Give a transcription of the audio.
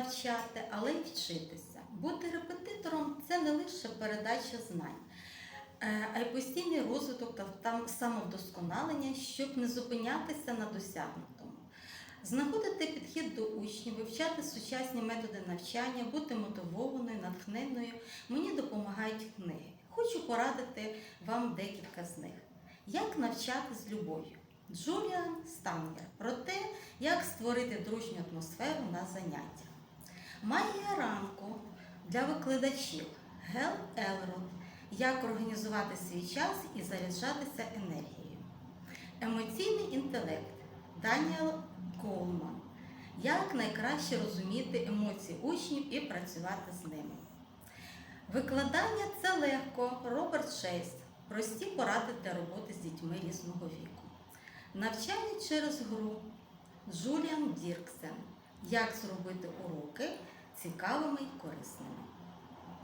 навчати, але й вчитися. Бути репетитором це не лише передача знань, е, а й постійний розвиток та самовдосконалення, щоб не зупинятися на досягнутому. Знаходити підхід до учнів, вивчати сучасні методи навчання, бути мотивованою, натхненною мені допомагають книги. Хочу порадити вам декілька з них. Як навчати з любов'ю? Джуліан Стангер про те, як створити дружню атмосферу на заняттях. Магія ранку для викладачів Гел Елрод. Як організувати свій час і заряджатися енергією. Емоційний інтелект Даніел Колман. Як найкраще розуміти емоції учнів і працювати з ними. Викладання це легко. Роберт Шейс. Прості поради для роботи з дітьми різного віку. Навчання через гру Джуліан Дірксен. Як зробити уроки цікавими і корисними.